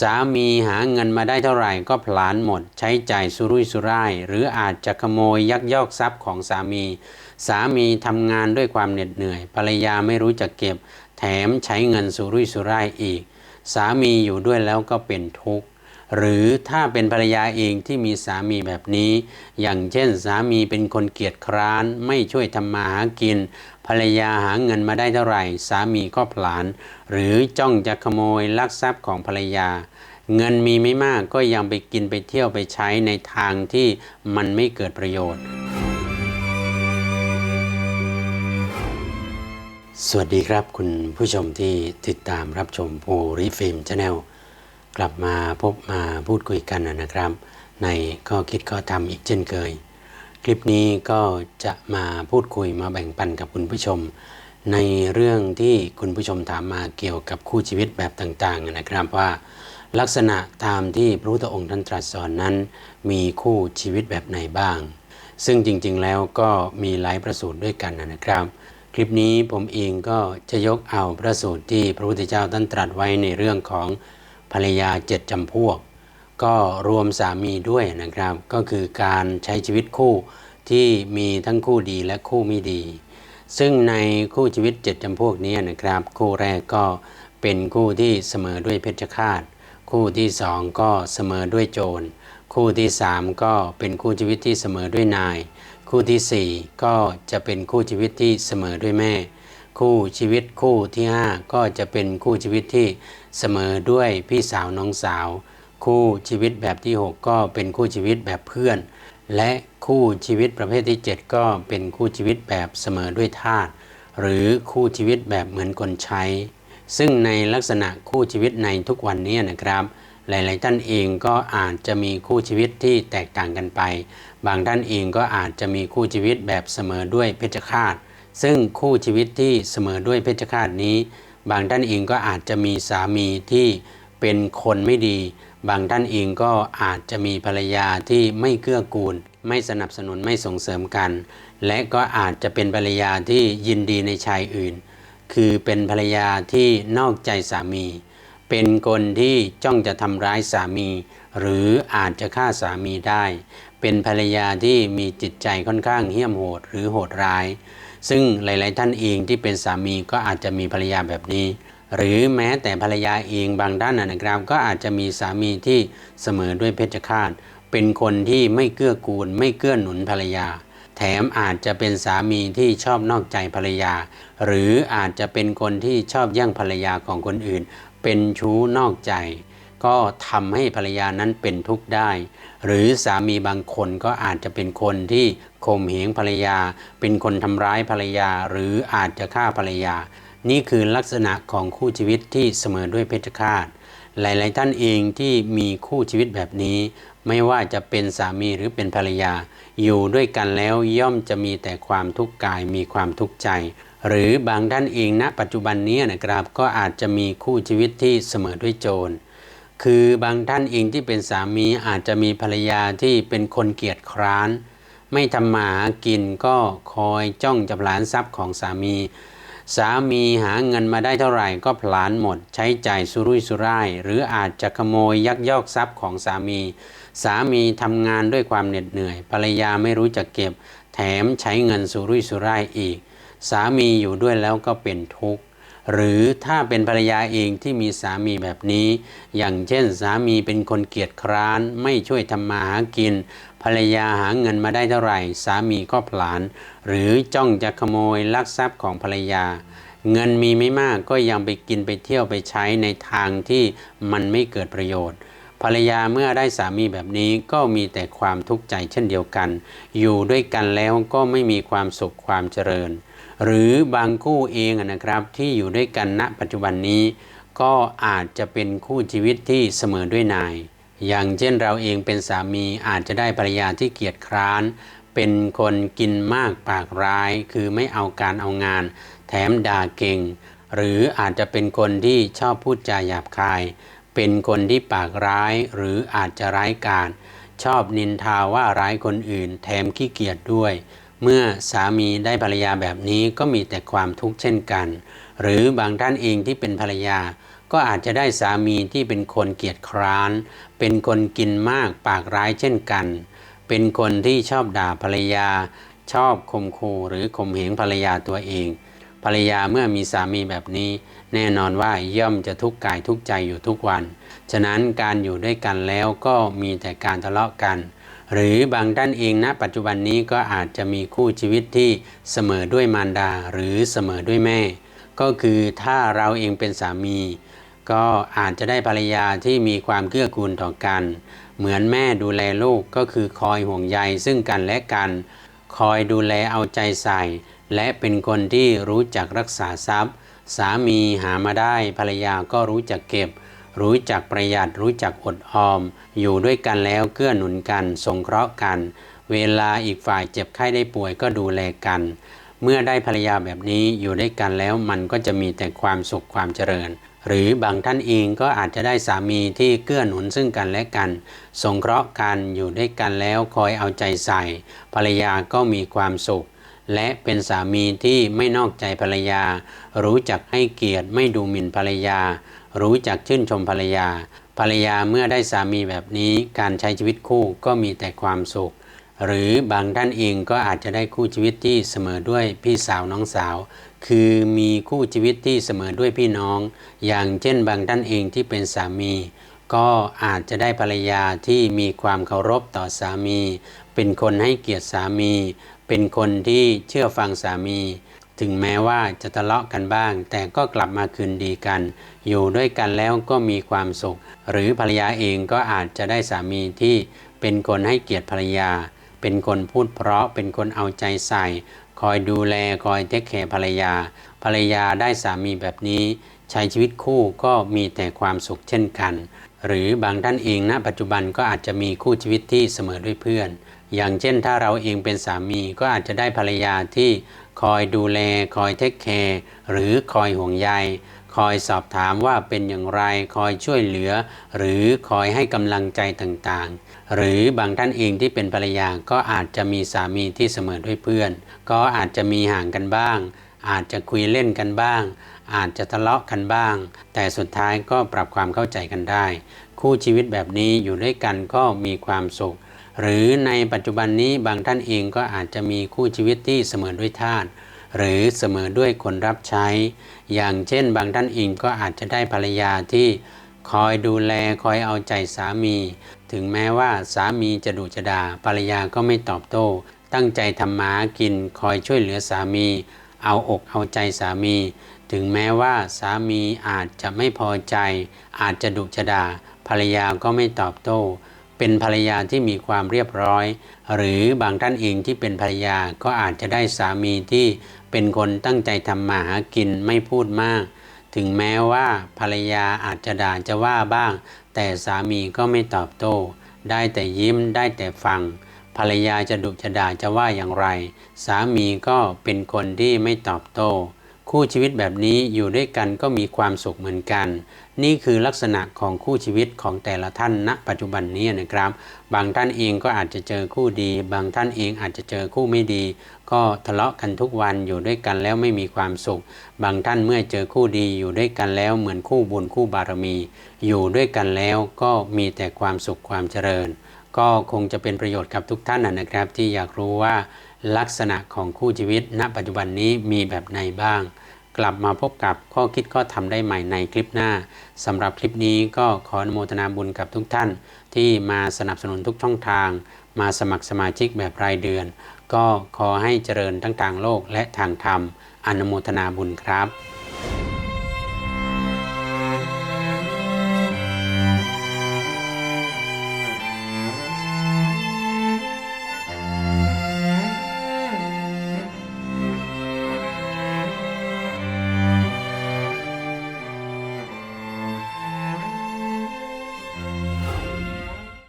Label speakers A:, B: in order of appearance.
A: สามีหาเงินมาได้เท่าไหร่ก็ผลานหมด ใช้จ่ายสุรุ่ยสุร่าย หรืออาจจะขโมยยักยอกทรัพย์ของสามี สามีทำงานด้วยความเหน็ดเหนื่อย ภรรยาไม่รู้จักเก็บ แถมใช้เงินสุรุ่ยสุร่ายอีก สามีอยู่ด้วยแล้วก็เป็นทุกข์ หรือถ้าเป็นภรรยาเองที่มีสามีแบบนี้ อย่างเช่นสามีเป็นคนเกียจคร้าน ไม่ช่วยทำมาหากิน ภรรยาหาเงินมาได้เท่าไหร่ สามีก็ผลาญหรือจ้องจะขโมยลักทรัพย์ของภรรยา เงินมีไม่มากก็ยังไปกินไปเที่ยวไปใช้ในทางที่มันไม่เกิดประโยชน์ สวัสดีครับคุณผู้ชมที่ติดตามรับชมภูริฟิล์มชาแนล กลับมาพบมาพูดคุยกันนะครับ ในข้อคิดข้อทำอีกเช่นเคย คลิปนี้ก็จะมาพูดคุยมาแบ่งปันกับคุณผู้ชม ในเรื่องที่คุณผู้ชมถามมาเกี่ยวกับคู่ชีวิตแบบต่าง ๆ นะครับว่า ลักษณะตามที่พระพุทธองค์ท่านตรัสสอนนั้น มีคู่ชีวิตแบบไหนบ้าง ซึ่งจริงๆแล้วก็มีหลายประสูตรด้วยกันนะครับคลิปนี้ผมเองก็จะยกเอาพระสูตรที่พระพุทธเจ้าท่านตรัสไว้ในเรื่องของ ภรรยาเจ็ดจำพวก ก็รวมสามีด้วยนะครับ ก็คือการใช้ชีวิตคู่ที่มีทั้งคู่ดีและคู่ไม่ดี ซึ่งในคู่ชีวิตเจ็ดจำพวกนี้นะครับ คู่แรกก็เป็นคู่ที่เสมอด้วยเพชฌฆาต คู่ที่สองก็เสมอด้วยโจร คู่ที่สามก็เป็นคู่ชีวิตที่เสมอด้วยนาย คู่ที่สี่ก็จะเป็นคู่ชีวิตที่เสมอด้วยแม่ คู่ชีวิตคู่ที่ห้าก็จะเป็นคู่ชีวิตที่เสมอด้วยพี่สาวน้องสาว คู่ชีวิตแบบที่หกก็เป็นคู่ชีวิตแบบเพื่อน และคู่ชีวิตประเภทที่เจ็ดก็เป็นคู่ชีวิตแบบเสมอด้วยทาสหรือคู่ชีวิตแบบเหมือนคนใช้ ซึ่งในลักษณะคู่ชีวิตในทุกวันนี้นะครับ หลาย ๆ ท่านเองก็อาจจะมีคู่ชีวิตที่แตกต่างกันไป บางท่านเองก็อาจจะมีคู่ชีวิตแบบเสมอด้วยเพชฌฆาต ซึ่งคู่ชีวิตที่เสมอด้วยเพชฌฆาตนี้ บางท่านเองก็อาจจะมีสามีที่เป็นคนไม่ดี บางท่านเองก็อาจจะมีภรรยาที่ไม่เกื้อกูล ไม่สนับสนุนไม่ส่งเสริมกัน และก็อาจจะเป็นภรรยาที่ยินดีในชายอื่น คือเป็นภรรยาที่นอกใจสามี เป็นคนที่จ้องจะทำร้ายสามี หรืออาจจะฆ่าสามีได้ เป็นภรรยาที่มีจิตใจค่อนข้างเหี้ยมโหดหรือโหดร้าย ซึ่งหลาย ๆ ท่านเองที่เป็นสามีก็อาจจะมีภรรยาแบบนี้ หรือแม้แต่ภรรยาเองบางท่านนะครับ ก็อาจจะมีสามีที่เสมอด้วยเพชฌฆาตเป็นคนที่ไม่เกื้อกูล ไม่เกื้อหนุนภรรยา แถมอาจจะเป็นสามีที่ชอบนอกใจภรรยา หรืออาจจะเป็นคนที่ชอบแย่งภรรยาของคนอื่น เป็นชู้นอกใจ ก็ทำให้ภรรยานั้นเป็นทุกข์ได้ หรือสามีบางคนก็อาจจะเป็นคนที่ข่มเหงภรรยา เป็นคนทำร้ายภรรยา หรืออาจจะฆ่าภรรยา นี่คือลักษณะของคู่ชีวิตที่เสมอด้วยเพชฌฆาตหลาย ๆ ท่านเองที่มีคู่ชีวิตแบบนี้ ไม่ว่าจะเป็นสามีหรือเป็นภรรยา อยู่ด้วยกันแล้วย่อมจะมีแต่ความทุกข์กายมีความทุกข์ใจ หรือบางท่านเองณปัจจุบันนี้นะครับก็อาจจะมีคู่ชีวิตที่เสมอด้วยโจร คือบางท่านเองที่เป็นสามีอาจจะมีภรรยาที่เป็นคนเกียจคร้าน ไม่ทำมาหากินก็คอยจ้องจะผลานทรัพย์ของสามี สามีหาเงินมาได้เท่าไหร่ก็ผลานหมด ใช้จ่ายสุรุ่ยสุร่าย หรืออาจจะขโมยยักยอกทรัพย์ของสามี สามีทำงานด้วยความเหน็ดเหนื่อย ภรรยาไม่รู้จักเก็บ แถมใช้เงินสุรุ่ยสุร่ายอีก สามีอยู่ด้วยแล้วก็เป็นทุกข์ หรือถ้าเป็นภรรยาเองที่มีสามีแบบนี้ อย่างเช่นสามีเป็นคนเกียจคร้าน ไม่ช่วยทำมาหากิน ภรรยาหาเงินมาได้เท่าไหร่ สามีก็ผลาญหรือจ้องจะขโมยลักทรัพย์ของภรรยา เงินมีไม่มากก็ยังไปกินไปเที่ยวไปใช้ในทางที่มันไม่เกิดประโยชน์ภรรยาเมื่อได้สามีแบบนี้ก็มีแต่ความทุกข์ใจเช่นเดียวกัน อยู่ด้วยกันแล้วก็ไม่มีความสุขความเจริญ หรือบางคู่เองนะครับที่อยู่ด้วยกันณปัจจุบันนี้ ก็อาจจะเป็นคู่ชีวิตที่เสมอด้วยนาย อย่างเช่นเราเองเป็นสามีอาจจะได้ภรรยาที่เกียจคร้าน เป็นคนกินมากปากร้าย คือไม่เอาการเอางาน แถมด่าเก่ง หรืออาจจะเป็นคนที่ชอบพูดจาหยาบคาย เป็นคนที่ปากร้ายหรืออาจจะร้ายกาจชอบนินทาว่าร้ายคนอื่น แถมขี้เกียจด้วย เมื่อสามีได้ภรรยาแบบนี้ก็มีแต่ความทุกข์เช่นกัน หรือบางท่านเองที่เป็นภรรยา ก็อาจจะได้สามีที่เป็นคนเกียจคร้าน เป็นคนกินมากปากร้ายเช่นกัน เป็นคนที่ชอบด่าภรรยา ชอบข่มขู่หรือข่มเหงภรรยาตัวเอง ภรรยาเมื่อมีสามีแบบนี้ แน่นอนว่าย่อมจะทุกข์กายทุกใจอยู่ทุกวัน ฉะนั้นการอยู่ด้วยกันแล้วก็มีแต่การทะเลาะกัน หรือบางท่านเองณปัจจุบันนี้ก็อาจจะมีคู่ชีวิตที่เสมอด้วยมารดาหรือเสมอด้วยแม่ ก็คือถ้าเราเองเป็นสามี ก็อาจจะได้ภรรยาที่มีความเกื้อกูลต่อกัน เหมือนแม่ดูแลลูกก็คือคอยห่วงใยซึ่งกันและกัน คอยดูแลเอาใจใส่ และเป็นคนที่รู้จักรักษาทรัพย์ สามีหามาได้ภรรยาก็รู้จักเก็บ รู้จักประหยัดรู้จักอดออม อยู่ด้วยกันแล้วเกื้อหนุนกันสงเคราะห์กัน เวลาอีกฝ่ายเจ็บไข้ได้ป่วยก็ดูแลกัน เมื่อได้ภรรยาแบบนี้อยู่ด้วยกันแล้วมันก็จะมีแต่ความสุขความเจริญ หรือบางท่านเองก็อาจจะได้สามีที่เกื้อหนุนซึ่งกันและกัน สงเคราะห์กันอยู่ด้วยกันแล้วคอยเอาใจใส่ ภรรยาก็มีความสุขและเป็นสามีที่ไม่นอกใจภรรยา รู้จักให้เกียรติไม่ดูหมิ่นภรรยา รู้จักชื่นชมภรรยา ภรรยาเมื่อได้สามีแบบนี้การใช้ชีวิตคู่ก็มีแต่ความสุข หรือบางท่านเองก็อาจจะได้คู่ชีวิตที่เสมอด้วยพี่สาวน้องสาว คือมีคู่ชีวิตที่เสมอด้วยพี่น้อง อย่างเช่นบางท่านเองที่เป็นสามี ก็อาจจะได้ภรรยาที่มีความเคารพต่อสามี เป็นคนให้เกียรติสามี เป็นคนที่เชื่อฟังสามี ถึงแม้ว่าจะทะเลาะกันบ้าง แต่ก็กลับมาคืนดีกัน อยู่ด้วยกันแล้วก็มีความสุข หรือภรรยาเองก็อาจจะได้สามีที่เป็นคนให้เกียรติภรรยา เป็นคนพูดเพราะเป็นคนเอาใจใส่ คอยดูแลคอยเทคแคร์ภรรยา ภรรยาได้สามีแบบนี้ ใช้ชีวิตคู่ก็มีแต่ความสุขเช่นกัน หรือบางท่านเองณปัจจุบันก็อาจจะมีคู่ชีวิตที่เสมอด้วยเพื่อนอย่างเช่นถ้าเราเองเป็นสามีก็อาจจะได้ภรรยาที่คอยดูแล คอยเทคแคร์หรือคอยห่วงใย คอยสอบถามว่าเป็นอย่างไร คอยช่วยเหลือ หรือคอยให้กำลังใจต่างๆ หรือบางท่านเองที่เป็นภรรยาก็อาจจะมีสามีที่เสมอด้วยเพื่อน ก็อาจจะมีห่างกันบ้าง อาจจะคุยเล่นกันบ้าง อาจจะทะเลาะกันบ้าง แต่สุดท้ายก็ปรับความเข้าใจกันได้ คู่ชีวิตแบบนี้อยู่ด้วยกันก็มีความสุข หรือในปัจจุบันนี้บางท่านเองก็อาจจะมีคู่ชีวิตที่เสมอด้วยทาสหรือเสมอด้วยคนรับใช้ อย่างเช่น บางท่านเองก็อาจจะได้ภรรยาที่คอยดูแลคอยเอาใจสามี ถึงแม้ว่าสามีจะดุจะด่าภรรยาก็ไม่ตอบโต้ ตั้งใจทำมาหากินคอยช่วยเหลือสามี เอาอกเอาใจสามี ถึงแม้ว่าสามีอาจจะไม่พอใจ อาจจะดุจะด่าภรรยาก็ไม่ตอบโต้ เป็นภรรยาที่มีความเรียบร้อย หรือบางท่านเองที่เป็นภรรยาก็อาจจะได้สามีที่เป็นคนตั้งใจทำมาหากินไม่พูดมาก ถึงแม้ว่าภรรยาอาจจะด่าจะว่าบ้าง แต่สามีก็ไม่ตอบโต้ ได้แต่ยิ้มได้แต่ฟัง ภรรยาจะดุจะด่าจะว่าอย่างไร สามีก็เป็นคนที่ไม่ตอบโต้ คู่ชีวิตแบบนี้อยู่ด้วยกันก็มีความสุขเหมือนกัน นี่คือลักษณะของคู่ชีวิตของแต่ละท่านณ ปัจจุบันนี้นะครับ บางท่านเองก็อาจจะเจอคู่ดี บางท่านเองอาจจะเจอคู่ไม่ดี ก็ทะเลาะกันทุกวันอยู่ด้วยกันแล้วไม่มีความสุข บางท่านเมื่อเจอคู่ดีอยู่ด้วยกันแล้วเหมือนคู่บุญคู่บารมี อยู่ด้วยกันแล้วก็มีแต่ความสุขความเจริญ ก็คงจะเป็นประโยชน์กับทุกท่านนะครับ ที่อยากรู้ว่าลักษณะของคู่ชีวิตณปัจจุบันนี้มีแบบไหนบ้าง กลับมาพบกับข้อคิดข้อทำได้ใหม่ในคลิปหน้าสำหรับคลิปนี้ก็ขออนุโมทนาบุญกับทุกท่าน ที่มาสนับสนุนทุกช่องทาง มาสมัครสมาชิกแบบรายเดือน ก็ขอให้เจริญทั้งทางโลกและทางธรรมอนุโมทนาบุญครับ